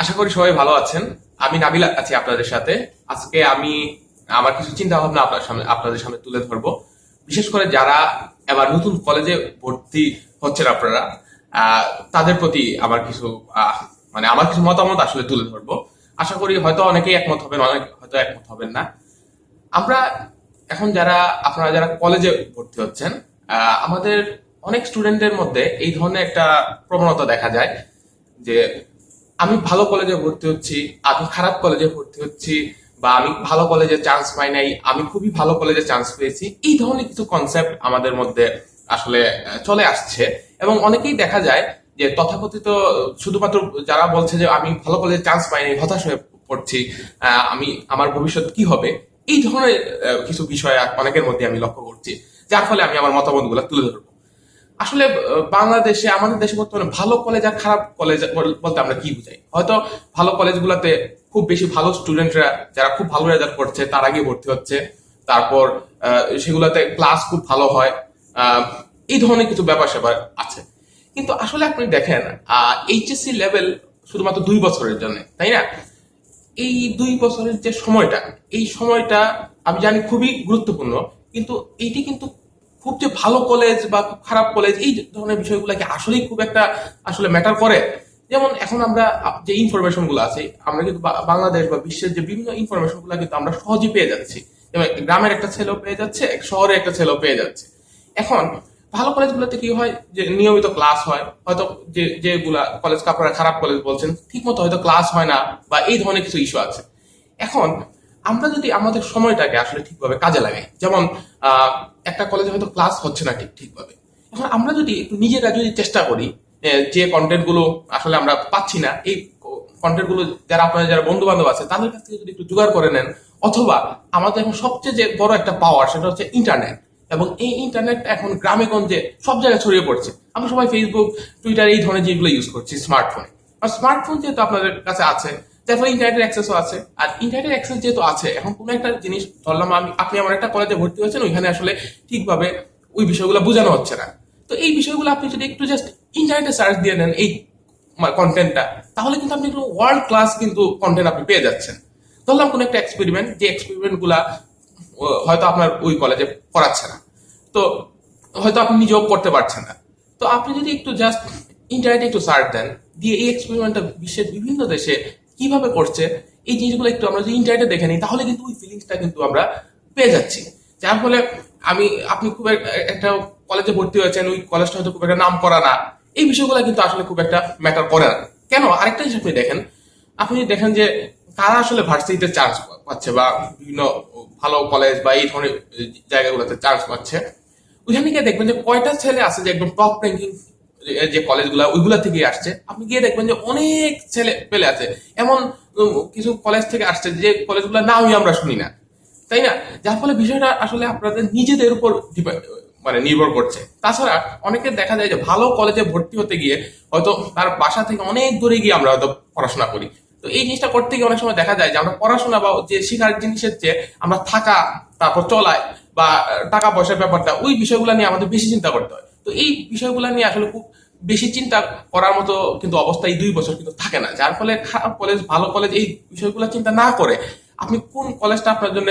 আশা করি সবাই ভালো আছেন। আমি নাবিল আছি আপনাদের সাথে। আজকে আমি আমার কিছু চিন্তা ভাবনা আপনার সামনে আপনাদের সামনে তুলে ধরবো। বিশেষ করে যারা এবার নতুন কলেজে ভর্তি হচ্ছেন আপনারা তাদের প্রতি আমার কিছু মানে আমার কিছু মতামত আসলে তুলে ধরবো। আশা করি হয়তো অনেকেই একমত হবেন, অনেক হয়তো একমত হবেন না। আমরা এখন যারা, আপনারা যারা কলেজে ভর্তি হচ্ছেন আমাদের অনেক স্টুডেন্টের মধ্যে এই ধরনের একটা প্রবণতা দেখা যায় যে আমি ভালো কলেজে ভর্তি হচ্ছি, আমি খারাপ কলেজে ভর্তি হচ্ছি, বা আমি ভালো কলেজে চান্স পাই নাই, আমি খুবই ভালো কলেজে চান্স পেয়েছি, এই ধরনের কিছু কনসেপ্ট আমাদের মধ্যে আসলে চলে আসছে। এবং অনেকেই দেখা যায় যে তথাকথিত, শুধুমাত্র যারা বলছে যে আমি ভালো কলেজে চান্স পাইনি, হতাশ হয়ে পড়ছি আমি, আমার ভবিষ্যৎ কি হবে, এই ধরনের কিছু বিষয় অনেকের মধ্যে আমি লক্ষ্য করছি, যার ফলে আমি আমার মতামতগুলো তুলে ধরবো। আসলে বাংলাদেশে, আমাদের দেশে বর্তমানে ভালো কলেজ আর খারাপ কলেজ বলতে আমরা কি বুঝাই? হয়তো ভালো কলেজগুলোতে খুব বেশি ভালো স্টুডেন্টরা যারা খুব ভালো রেজাল্ট করছে, তার আগে ভর্তি হচ্ছে। তারপর সেগুলোতে ক্লাস খুব ভালো হয়। এই ধরনের কিছু ব্যাপার স্যাপার আছে। কিন্তু আসলে আপনি দেখেন এইচএসসি লেভেল শুধুমাত্র দুই বছরের জন্য, তাই না? এই দুই বছরের যে সময়টা, এই সময়টা আমি জানি খুবই গুরুত্বপূর্ণ, কিন্তু এইটি কিন্তু খুব যে ভালো কলেজ বা খুব খারাপ কলেজ এই ধরনের বিষয়গুলোকে আসলেই খুব একটা আসলে ম্যাটার করে। যেমন এখন আমরা, যে ইনফরমেশনগুলো আছে, আমরা কিন্তু বাংলাদেশ বা বিশ্বের যে বিভিন্ন ইনফরমেশনগুলো কিন্তু আমরা সহজেই পেয়ে যাচ্ছি। যেমন গ্রামের একটা ছেলেও পেয়ে যাচ্ছে, এক শহরে একটা ছেলেও পেয়ে যাচ্ছে। এখন, ভালো কলেজগুলোতে কি হয় যে নিয়মিত ক্লাস হয়, হয়তো যে, যেগুলা কলেজ আপনারা খারাপ কলেজ বলছেন ঠিক মতো হয়তো ক্লাস হয় না বা এই ধরনের কিছু ইস্যু আছে। এখন, আমরা যদি আমাদের সময়টাকে আসলে ঠিকভাবে কাজে লাগাই, যেমন একটা কলেজে হয়তো ক্লাস হচ্ছে না ঠিক, ঠিকভাবে। এখন আমরা যদি নিজেরা যদি চেষ্টা করি যে কন্টেন্টগুলো আসলে আমরা পাচ্ছি না, এই কন্টেন্টগুলো যারা আপনাদের যারা বন্ধু বান্ধব আছে, তাদের কাছ থেকে যদি একটু জোগাড় করে নেন, অথবা আমাদের এখন সবচেয়ে যে বড় একটা পাওয়ার সেটা হচ্ছে ইন্টারনেট এবং এই ইন্টারনেটটা এখন গ্রামে গঞ্জে সব জায়গায় ছড়িয়ে পড়ছে। আমরা সবাই ফেসবুক টুইটার এই ধরনের যেগুলো ইউজ করছি স্মার্টফোনে আর স্মার্টফোন যেহেতু আপনাদের কাছে আছে তারপরে ইন্টারনেটের অ্যাক্সেসও আছে। আর ইন্টারনেটের অ্যাক্সেস যেহেতু আছে এখন কোনো একটা জিনিস ধরলাম আমি আপনি আমার একটা কলেজে ভর্তি হয়েছেন ওইখানে আসলে ঠিকভাবে ওই বিষয়গুলো বোঝানো হচ্ছে না। তো এই বিষয়গুলো আপনি যদি একটু জাস্ট ইন্টারনেটে সার্চ দিয়ে নেন এই কন্টেন্টটা তাহলে কিন্তু আপনি একটু ওয়ার্ল্ড ক্লাস কিন্তু কন্টেন্ট আপনি পেয়ে যাচ্ছেন। ধরলাম কোনো একটা এক্সপেরিমেন্ট যে এক্সপেরিমেন্টগুলা ও, হয়তো আপনার ওই কলেজে পড়াচ্ছে না। তো হয়তো আপনি নিজেও করতে পারছেন না। তো আপনি যদি একটু জাস্ট ইন্টারনেটে একটু সার্চ দেন দিয়ে এই এক্সপেরিমেন্টটা বিশ্বের বিভিন্ন দেশে কীভাবে করছে, এই জিনিসগুলো একটু আমরা যদি ইন্টারনেটে দেখে নিই, তাহলে কিন্তু ওই ফিলিংসটা কিন্তু আমরা পেয়ে যাচ্ছি। যার ফলে আমি, আপনি খুব একটা কলেজে ভর্তি হয়েছেন, ওই কলেজটা হয়তো খুব একটা নাম করা না। এই বিষয়গুলো কিন্তু আসলে খুব একটা ম্যাটার করে না। কেন? আরেকটা জিনিস আপনি দেখেন আপনি দেখেন যে কারা আসলে ভার্সিটিতে চান্স পাচ্ছে বা বিভিন্ন ভালো কলেজ বা এই ধরনের জায়গাগুলোতে চান্স পাচ্ছে, ওইখানে গিয়ে দেখবেন যে কয়টা ছেলে আছে যে একদম টপ র্যাঙ্কিং যে কলেজগুলো, ওইগুলা থেকে আসছে। আপনি গিয়ে দেখবেন যে অনেক ছেলে পেলে আছে। এমন কিছু কলেজ থেকে আসছে যে কলেজগুলো নামই আমরা শুনি না। তাই না? যার ফলে বিষয়টা আসলে আপনাদের নিজেদের উপর মানে নির্ভর করছে। তাছাড়া অনেকে দেখা যায় যে ভালো কলেজে ভর্তি হতে গিয়ে হয়তো তার বাসা থেকে অনেক দূরে গিয়ে আমরা হয়তো পড়াশোনা করি। তো এই জিনিসটা করতে গিয়ে অনেক সময় দেখা যায় যে আমরা পড়াশোনা বা যে শেখার জিনিসের চেয়ে আমরা থাকা, তারপর চলায় বা টাকা পয়সার ব্যাপারটা, ওই বিষয়গুলো নিয়ে আমাদের বেশি চিন্তা করতে হয়। তো এই বিষয়গুলো নিয়ে আসলে খুব বেশি চিন্তা করার মতো কিন্তু অবস্থা এই দুই বছর কিন্তু থাকে না। যার ফলে খারাপ কলেজ ভালো কলেজ এই বিষয়গুলো চিন্তা না করে আপনি কোন কলেজটা আপনার জন্য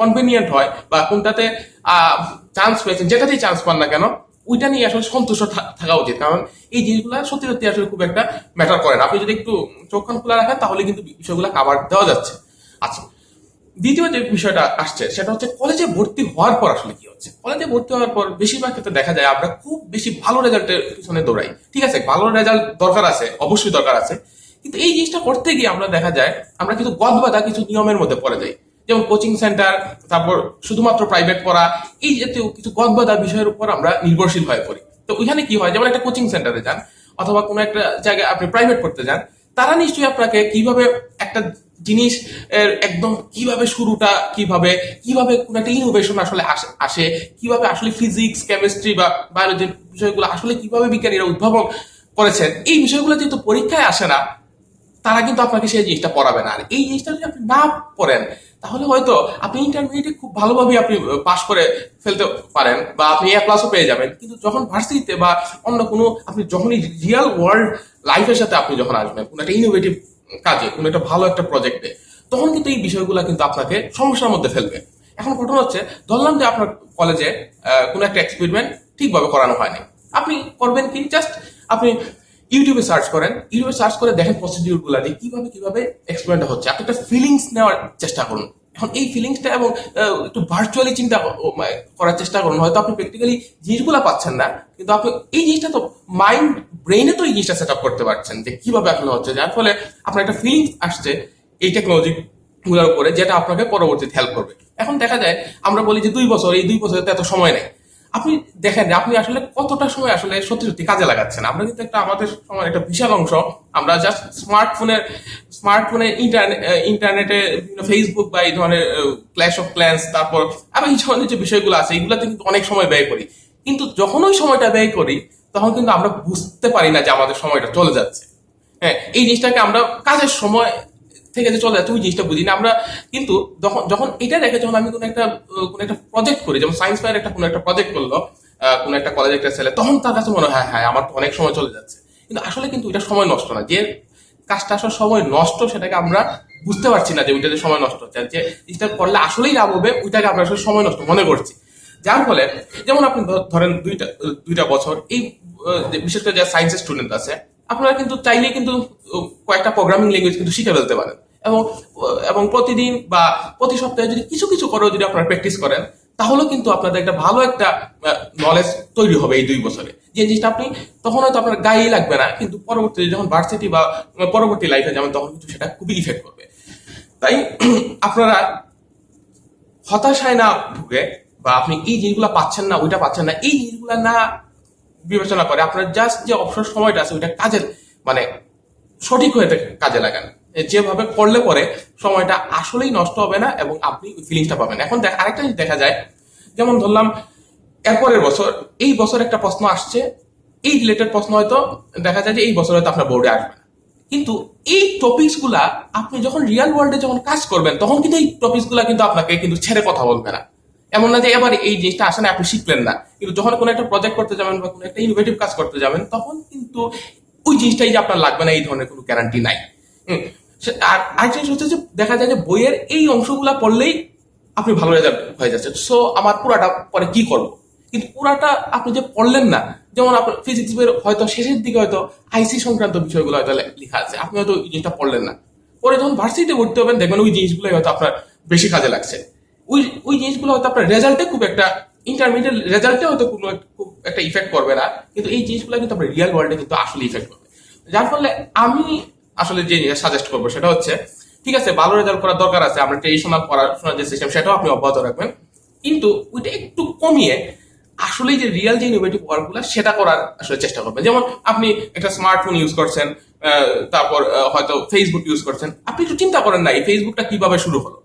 কনভিনিয়েন্ট হয় বা কোনটাতে চান্স পেয়েছেন, যেটাতেই চান্স পান না কেন, ওইটা নিয়ে আসলে সন্তুষ্ট থাকা উচিত। কারণ এই জিনিসগুলো সত্যি সত্যি আসলে খুব একটা ম্যাটার করে না। আপনি যদি একটু চোখ কান খোলা রাখেন তাহলে কিন্তু বিষয়গুলো কাভার দেওয়া যাচ্ছে। আচ্ছা দ্বিতীয় যে বিষয়টা আসছে, সেটা হচ্ছে কলেজে ভর্তি হওয়ার পর আসলে কি হচ্ছে? কলেজে ভর্তি হওয়ার পর বেশিরভাগ ক্ষেত্রে দেখা যায় আমরা খুব বেশি ভালো রেজাল্টের পিছনে দৌড়াই। ঠিক আছে? ভালো রেজাল্ট দরকার আছে, অবশ্যই দরকার আছে। কিন্তু এই জিনিসটা করতে গিয়ে আমরা দেখা যায়, আমরা কিন্তু গদবাধা কিছু নিয়মের মধ্যে পড়ে যাই। যেমন কোচিং সেন্টার তারপর শুধুমাত্র প্রাইভেট পড়া, এই জাতীয় কিছু গদবাধা বিষয়ের উপর আমরা নির্ভরশীল হয়ে পড়ি। তো ওইখানে কি হয়? যেমন একটা কোচিং সেন্টারে যান, অথবা কোনো একটা জায়গায় আপনি প্রাইভেট পড়তে যান, তারা নিশ্চয়ই আপনাকে কীভাবে একটা জিনিস একদম কীভাবে শুরুটা, কীভাবে কীভাবে কোন একটা ইনোভেশন আসলে আসে- কীভাবে আসলে ফিজিক্স কেমিস্ট্রি বা বায়োলজি বিষয়গুলো আসলে কীভাবে বিজ্ঞানীরা উদ্ভাবন করেছেন, এই বিষয়গুলো যেহেতু পরীক্ষায় আসে না, তারা কিন্তু আপনাকে সেই জিনিসটা পড়াবে না। আর এই জিনিসটা যদি আপনি না পড়েন, তাহলে হয়তো আপনি ইন্টারমিডিয়েটে খুব ভালোভাবে আপনি পাশ করে ফেলতে পারেন বা আপনি এ প্লাসও পেয়ে যাবেন। কিন্তু যখন ভার্সিটিতে বা অন্য কোনো, আপনি যখনই রিয়েল ওয়ার্ল্ড লাইফের সাথে আপনি যখন আসবেন, কোনো একটা ইনোভেটিভ কাজে, কোনো একটা ভালো একটা প্রজেক্টে তখন কিন্তু এই বিষয়গুলো কিন্তু আপনাকে সমস্যার মধ্যে ফেলবে। এখন ঘটনা হচ্ছে, ধরলাম যে আপনার কলেজে কোনো একটা এক্সপেরিমেন্ট ঠিকভাবে করানো হয়নি। আপনি করবেন কি? জাস্ট আপনি ইউটিউবে সার্চ করেন। ইউটিউবে সার্চ করে দেখেন প্রসিডিউরগুলা যে কীভাবে কীভাবে এক্সপেরিমেন্ট হচ্ছে। আপনি একটা ফিলিংস নেওয়ার চেষ্টা করুন। এখন এই ফিলিংসটা এবং একটু ভার্চুয়ালি চিন্তা করার চেষ্টা করুন। হয়তো আপনি প্র্যাকটিক্যালি জিনিসগুলো পাচ্ছেন না, কিন্তু আপনি, এই জিনিসটা তো মাইন্ড ব্রেইনে তো এই জিনিসটা সেট আপ করতে পারছেন যে কীভাবে আসলে হচ্ছে, যার ফলে আপনার একটা ফিলিংস আসছে এই টেকনোলজি গুলোর উপরে যেটা আপনাকে পরবর্তীতে হেল্প করবে। এখন দেখা যায়, আমরা বলি যে দুই বছর, এই দুই বছরে তো এত সময় নেই। আপনি দেখেন যে আপনি আসলে কতটা সময় আসলে সত্যি সত্যি কাজে লাগাচ্ছেন। আমরা কিন্তু একটা আমাদের সময় একটা বিশাল অংশ, আমরা জাস্ট স্মার্টফোনের স্মার্টফোনে ইন্টারনেট ইন্টারনেটে ফেসবুক বা এই ধরনের ক্ল্যাশ অফ ক্ল্যান্স তারপর আবার এই ধরনের যে বিষয়গুলো আছে, এগুলোতে কিন্তু অনেক সময় ব্যয় করি। কিন্তু যখন ওই সময়টা ব্যয় করি তখন কিন্তু আমরা বুঝতে পারি না যে আমাদের সময়টা চলে যাচ্ছে। হ্যাঁ এই জিনিসটাকে আমরা কাজের সময় থেকে যে চলে যাচ্ছে, ওই জিনিসটা বুঝি না। আমরা কিন্তু যখন যখন এটা দেখে যখন আমি কোনো একটা কোনো একটা প্রজেক্ট করি, যেমন সায়েন্স ফায়ার একটা কোনো একটা প্রজেক্ট করল কোনো একটা কলেজে একটা ছেলে, তখন তার কাছে মনে হয় হ্যাঁ হ্যাঁ আমার তো অনেক সময় চলে যাচ্ছে। কিন্তু আসলে কিন্তু এটা সময় নষ্ট না। যে কাজটা আসলে সময় নষ্ট, সেটাকে আমরা বুঝতে পারছি না যে ওইটাতে সময় নষ্ট হচ্ছে। যে জিনিসটা করলে আসলেই লাভ হবে, ওইটাকে আমরা আসলে সময় নষ্ট মনে করছি। যার ফলে যেমন আপনি ধরেন দুইটা দুইটা বছর, এই বিশেষ করে যারা সায়েন্সের স্টুডেন্ট আছে, আপনারা কিন্তু চাইলেই কিন্তু কয়েকটা প্রোগ্রামিং ল্যাঙ্গুয়েজ কিন্তু শিখে ফেলতে পারেন। এবং এবং প্রতিদিন বা প্রতি সপ্তাহে যদি কিছু কিছু করেও যদি আপনারা প্র্যাকটিস করেন তাহলে কিন্তু আপনাদের একটা ভালো একটা নলেজ তৈরি হবে এই দুই বছরে। যে জিনিসটা আপনি, তখন হয়তো আপনার গায়েই লাগবে না, কিন্তু পরবর্তীতে যখন ভার্সিটি বা পরবর্তী লাইফে যাবেন, তখন কিন্তু সেটা খুবই ইফেক্ট করবে। তাই, আপনারা হতাশায় না ভুগে বা আপনি এই জিনিসগুলো পাচ্ছেন না, ওইটা পাচ্ছেন না, এই জিনিসগুলো না বিবেচনা করে আপনার জাস্ট যে অবসর সময়টা আছে, ওইটা কাজের মানে সঠিক হয়ে কাজে লাগান। যেভাবে করলে পরে সময়টা আসলেই নষ্ট হবে না এবং আপনি ফিলিংসটা পাবেন। এখন দেখ, আরেকটা জিনিস দেখা যায়, যেমন ধরলাম, এরপরের বছর, এই বছর একটা প্রশ্ন আসছে, এই রিলেটেড প্রশ্ন হয়তো দেখা যায় যে এই বছর হয়তো আপনার বোর্ডে আসবে কিন্তু এই টপিকস আপনি যখন রিয়েল ওয়ার্ল্ডে যখন কাজ করবেন, তখন কিন্তু এই টপিকস কিন্তু আপনাকে কিন্তু ছেড়ে কথা বলবে না। এমন না যে এবার এই জিনিসটা আসে না, আপনি শিখলেন না। কিন্তু যখন কোনো একটা প্রজেক্ট করতে যাবেন বা কোনো একটা ইনোভেটিভ কাজ করতে যাবেন, তখন কিন্তু ওই জিনিসটাই যে আপনার লাগবে না, এই ধরনের কোনো গ্যারান্টি নাই। আর আরেকটা জিনিস হচ্ছে যে দেখা যায় যে বইয়ের এই অংশগুলো পড়লেই আপনি ভালো রেজাল্ট হয়ে যাচ্ছে সো আমার পুরাটা পরে কি করব? কিন্তু পুরাটা আপনি যে পড়লেন না, যেমন আপনার ফিজিক্স বইয়ের হয়তো শেষের দিকে হয়তো আইসি সংক্রান্ত বিষয়গুলো হয়তো লেখা আছে, আপনি হয়তো ওই জিনিসটা পড়লেন না। পরে যখন ভার্সিটিতে ভর্তি হবেন, দেখবেন ওই জিনিসগুলোই হয়তো আপনার বেশি কাজে লাগছে। ওই ওই জিনিসগুলো হয়তো আপনার রেজাল্টে খুব একটা ইন্টারমিডিয়েট রেজাল্টে হয়তো কোনো খুব একটা ইফেক্ট করবে না, কিন্তু এই জিনিসগুলো কিন্তু আপনার রিয়েল ওয়ার্ল্ডে কিন্তু আসলে ইফেক্ট করবে। যার ফলে আমি আসলে যে সাজেস্ট করব সেটা হচ্ছে, ঠিক আছে, ভালো রেজাল্ট করার দরকার আছে, আমরা ট্রেডিশনাল পড়াশোনার যে সিস্টেম সেটাও আপনি অব্যাহত রাখবেন। কিন্তু ওইটা একটু কমিয়ে আসলে যে রিয়েল যে ইনোভেটিভ ওয়ার্কগুলো সেটা করার আসলে চেষ্টা করবেন। যেমন আপনি একটা স্মার্টফোন ইউজ করছেন তারপর হয়তো ফেসবুক ইউজ করছেন, আপনি একটু চিন্তা করেন না, এই ফেসবুকটা কীভাবে শুরু হলো?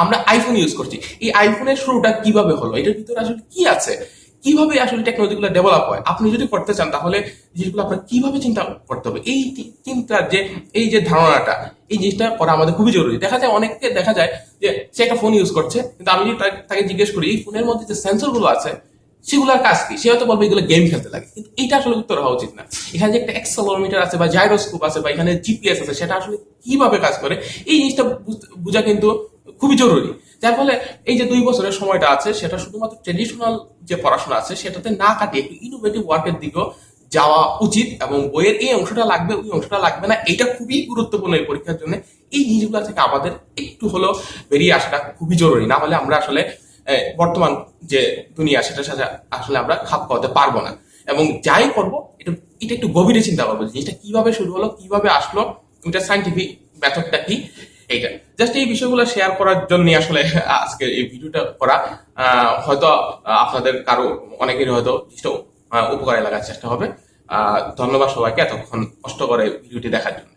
আমরা আইফোন ইউজ করছি। এই আইফোনের শুরুটা কীভাবে হলো? এটার ভিতরে আসলে কি আছে? কীভাবে আসলে টেকনোলজিগুলো ডেভেলপ হয়? আপনি যদি করতে চান, তাহলে জিনিসগুলো আপনার কীভাবে চিন্তা করতে হবে? এই চিন্তার যে, এই যে ধারণাটা, এই জিনিসটা করা আমাদের খুবই জরুরি। দেখা যায়, অনেককে দেখা যায় যে, সে একটা ফোন ইউজ করছে, কিন্তু আমি যদি তাকে- জিজ্ঞেস করি, এই ফোনের মধ্যে যে সেন্সরগুলো আছে, সেগুলোর কাজ কি? সে হয়তো বলবে, এগুলো গেম খেলতে লাগে। কিন্তু এইটা আসলে উত্তর হওয়া উচিত না। এখানে যে একটা এক্সেলোমিটার আছে বা জাইরোস্কোপ আছে বা এখানে জিপিএস আছে, সেটা আসলে কীভাবে কাজ করে? এই জিনিসটা বোঝা কিন্তু খুবই জরুরি। যার ফলে এই যে দুই বছরের সময়টা আছে, সেটা শুধুমাত্র ট্রেডিশনাল যে পড়াশোনা আছে, সেটাতে না কাটিয়ে ইনোভেটিভ ওয়ার্কের দিকেও যাওয়া উচিত এবং বইয়ের এই অংশটা লাগবে, ওই অংশটা লাগবে না এটা খুবই গুরুত্বপূর্ণ এই পরীক্ষার জন্য। এই জিনিসগুলো থেকে আমাদের একটু হলেও বেরিয়ে আসাটা খুবই জরুরি। না হলে আমরা আসলে বর্তমান যে দুনিয়া, সেটার সাথে আসলে আমরা খাপ খাওয়াতে পারব না। এবং যাই করব, এটা এটা একটু গভীরে চিন্তা করব জিনিসটা কীভাবে শুরু হলো, কীভাবে আসলো, এটা সাইন্টিফিক মেথডটা কি এইটা জাস্ট এই বিষয়গুলো শেয়ার করার জন্য আসলে আজকে এই ভিডিওটা করা। হয়তো আপনাদের কারও অনেকেরই হয়তো কিছু উপকারে লাগার চেষ্টা হবে। ধন্যবাদ সবাইকে এতক্ষণ কষ্ট করে ভিডিওটি দেখার জন্য।